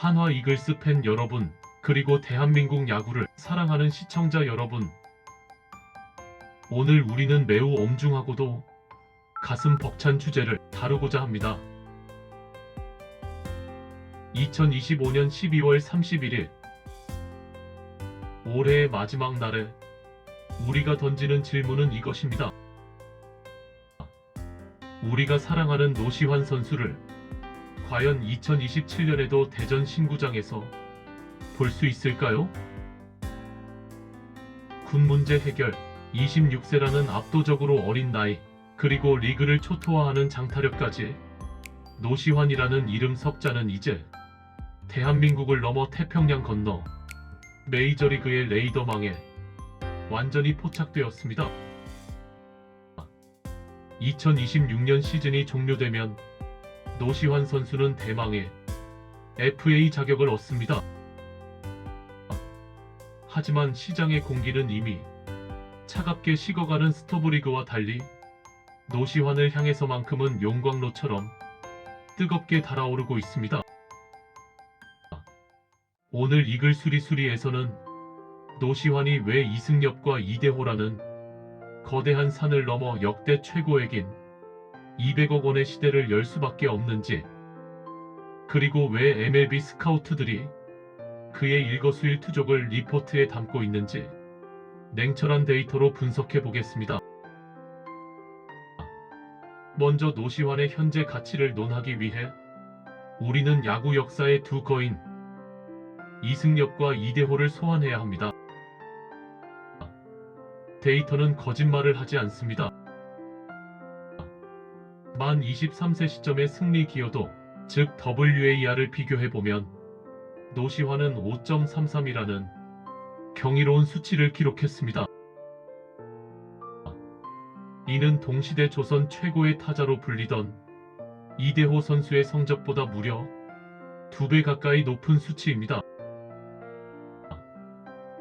한화 이글스 팬 여러분, 그리고 대한민국 야구를 사랑하는 시청자 여러분. 오늘 우리는 매우 엄중하고도 가슴 벅찬 주제를 다루고자 합니다. 2025년 12월 31일 올해의 마지막 날에 우리가 던지는 질문은 이것입니다. 우리가 사랑하는 노시환 선수를 과연 2027년에도 대전 신구장에서 볼 수 있을까요? 군 문제 해결 26세라는 압도적으로 어린 나이 그리고 리그를 초토화하는 장타력까지 노시환이라는 이름 석자는 이제 대한민국을 넘어 태평양 건너 메이저리그의 레이더망에 완전히 포착되었습니다. 2026년 시즌이 종료되면 노시환 선수는 대망의 FA 자격을 얻습니다. 하지만 시장의 공기는 이미 차갑게 식어가는 스토브리그와 달리 노시환을 향해서만큼은 용광로처럼 뜨겁게 달아오르고 있습니다. 오늘 이글 수리수리에서는 노시환이 왜 이승엽과 이대호라는 거대한 산을 넘어 역대 최고액인 200억 원의 시대를 열 수밖에 없는지, 그리고 왜 MLB 스카우트들이 그의 일거수일투족을 리포트에 담고 있는지 냉철한 데이터로 분석해 보겠습니다. 먼저 노시환의 현재 가치를 논하기 위해 우리는 야구 역사의 두 거인 이승엽과 이대호를 소환해야 합니다. 데이터는 거짓말을 하지 않습니다. 만 23세 시점의 승리 기여도, 즉 WAR을 비교해보면 노시환은 5.33이라는 경이로운 수치를 기록했습니다. 이는 동시대 조선 최고의 타자로 불리던 이대호 선수의 성적보다 무려 2배 가까이 높은 수치입니다.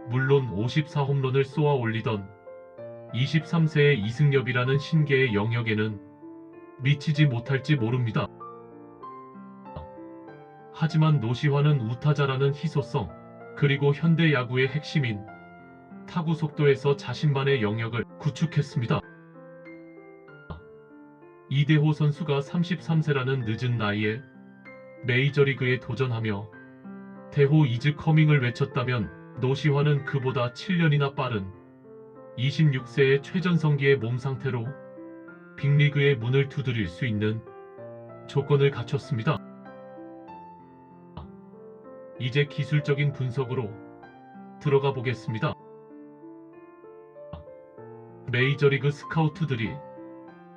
물론 54홈런을 쏘아 올리던 23세의 이승엽이라는 신계의 영역에는 미치지 못할지 모릅니다. 하지만 노시환은 우타자라는 희소성, 그리고 현대 야구의 핵심인 타구 속도에서 자신만의 영역을 구축했습니다. 이대호 선수가 33세라는 늦은 나이에 메이저리그에 도전하며 대호 이즈 커밍을 외쳤다면 노시환은 그보다 7년이나 빠른 26세의 최전성기의 몸 상태로 빅리그의 문을 두드릴 수 있는 조건을 갖췄습니다. 이제 기술적인 분석으로 들어가 보겠습니다. 메이저리그 스카우트들이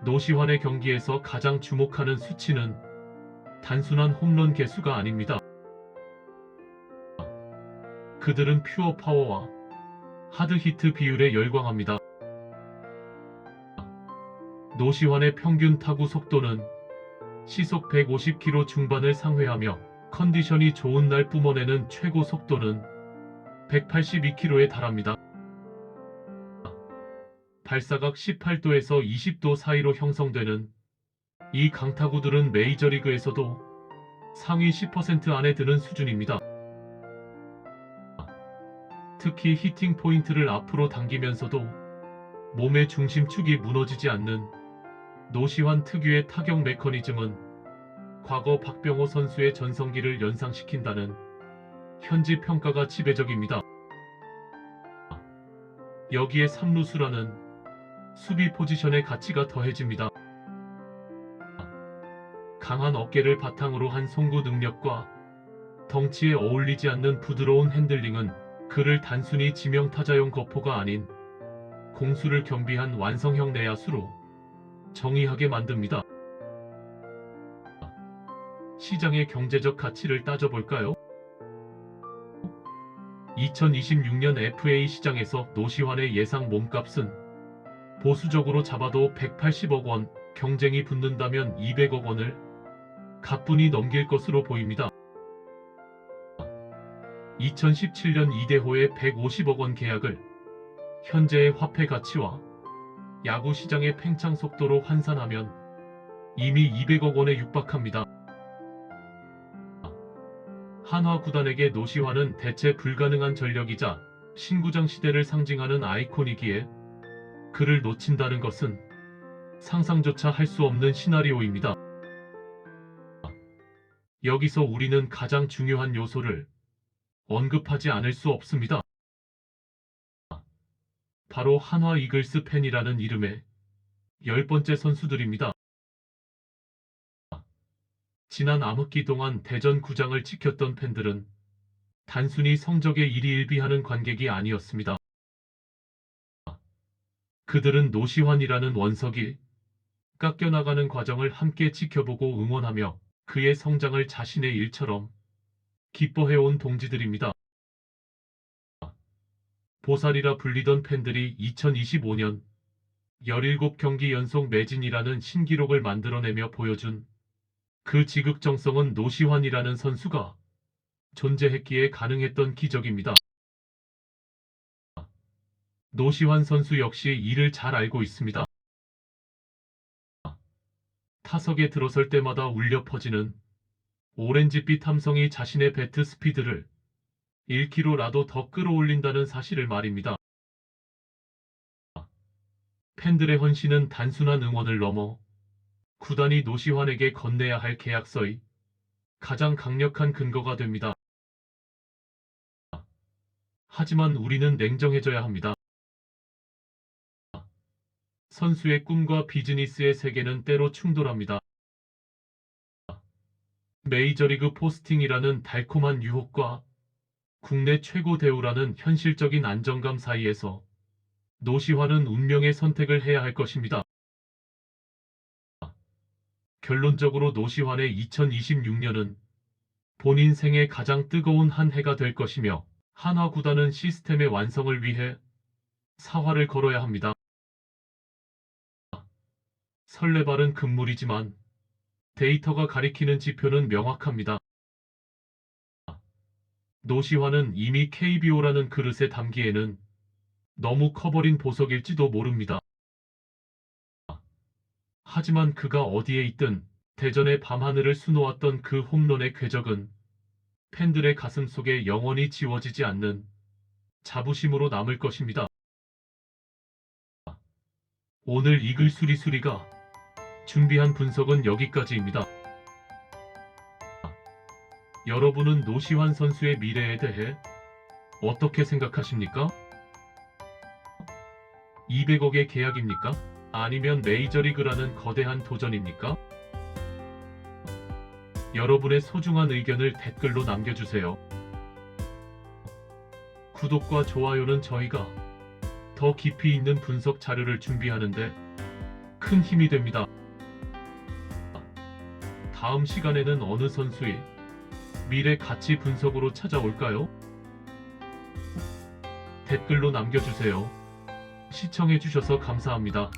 노시환의 경기에서 가장 주목하는 수치는 단순한 홈런 개수가 아닙니다. 그들은 퓨어 파워와 하드 히트 비율에 열광합니다. 노시환의 평균 타구 속도는 시속 150km 중반을 상회하며 컨디션이 좋은 날 뿜어내는 최고 속도는 182km에 달합니다. 발사각 18도에서 20도 사이로 형성되는 이 강타구들은 메이저리그에서도 상위 10% 안에 드는 수준입니다. 특히 히팅 포인트를 앞으로 당기면서도 몸의 중심축이 무너지지 않는 노시환 특유의 타격 메커니즘은 과거 박병호 선수의 전성기를 연상시킨다는 현지 평가가 지배적입니다. 여기에 삼루수라는 수비 포지션의 가치가 더해집니다. 강한 어깨를 바탕으로 한 송구 능력과 덩치에 어울리지 않는 부드러운 핸들링은 그를 단순히 지명 타자용 거포가 아닌 공수를 겸비한 완성형 내야수로 정의하게 만듭니다. 시장의 경제적 가치를 따져볼까요? 2026년 FA 시장에서 노시환의 예상 몸값은 보수적으로 잡아도 180억 원, 경쟁이 붙는다면 200억 원을 가뿐히 넘길 것으로 보입니다. 2017년 이대호의 150억 원 계약을 현재의 화폐 가치와 야구 시장의 팽창 속도로 환산하면 이미 200억 원에 육박합니다. 한화 구단에게 노시환은 대체 불가능한 전력이자 신구장 시대를 상징하는 아이콘이기에 그를 놓친다는 것은 상상조차 할 수 없는 시나리오입니다. 여기서 우리는 가장 중요한 요소를 언급하지 않을 수 없습니다. 바로 한화 이글스 팬이라는 이름의 열 번째 선수들입니다. 지난 암흑기 동안 대전 구장을 지켰던 팬들은 단순히 성적에 일희일비하는 관객이 아니었습니다. 그들은 노시환이라는 원석이 깎여나가는 과정을 함께 지켜보고 응원하며 그의 성장을 자신의 일처럼 기뻐해온 동지들입니다. 보살이라 불리던 팬들이 2025년 17경기 연속 매진이라는 신기록을 만들어내며 보여준 그 지극정성은 노시환이라는 선수가 존재했기에 가능했던 기적입니다. 노시환 선수 역시 이를 잘 알고 있습니다. 타석에 들어설 때마다 울려 퍼지는 오렌지빛 함성이 자신의 배트 스피드를 1km라도 더 끌어올린다는 사실을 말입니다. 팬들의 헌신은 단순한 응원을 넘어 구단이 노시환에게 건네야 할 계약서의 가장 강력한 근거가 됩니다. 하지만 우리는 냉정해져야 합니다. 선수의 꿈과 비즈니스의 세계는 때로 충돌합니다. 메이저리그 포스팅이라는 달콤한 유혹과 국내 최고 대우라는 현실적인 안정감 사이에서 노시환은 운명의 선택을 해야 할 것입니다. 결론적으로 노시환의 2026년은 본인 생애 가장 뜨거운 한 해가 될 것이며 한화 구단은 시스템의 완성을 위해 사활을 걸어야 합니다. 설레발은 금물이지만 데이터가 가리키는 지표는 명확합니다. 노시환은 이미 KBO라는 그릇에 담기에는 너무 커버린 보석일지도 모릅니다. 하지만 그가 어디에 있든 대전의 밤하늘을 수놓았던 그 홈런의 궤적은 팬들의 가슴 속에 영원히 지워지지 않는 자부심으로 남을 것입니다. 오늘 이글 수리수리가 준비한 분석은 여기까지입니다. 여러분은 노시환 선수의 미래에 대해 어떻게 생각하십니까? 200억의 계약입니까? 아니면 메이저리그라는 거대한 도전입니까? 여러분의 소중한 의견을 댓글로 남겨주세요. 구독과 좋아요는 저희가 더 깊이 있는 분석 자료를 준비하는데 큰 힘이 됩니다. 다음 시간에는 어느 선수의 미래 가치 분석으로 찾아올까요? 댓글로 남겨주세요. 시청해주셔서 감사합니다.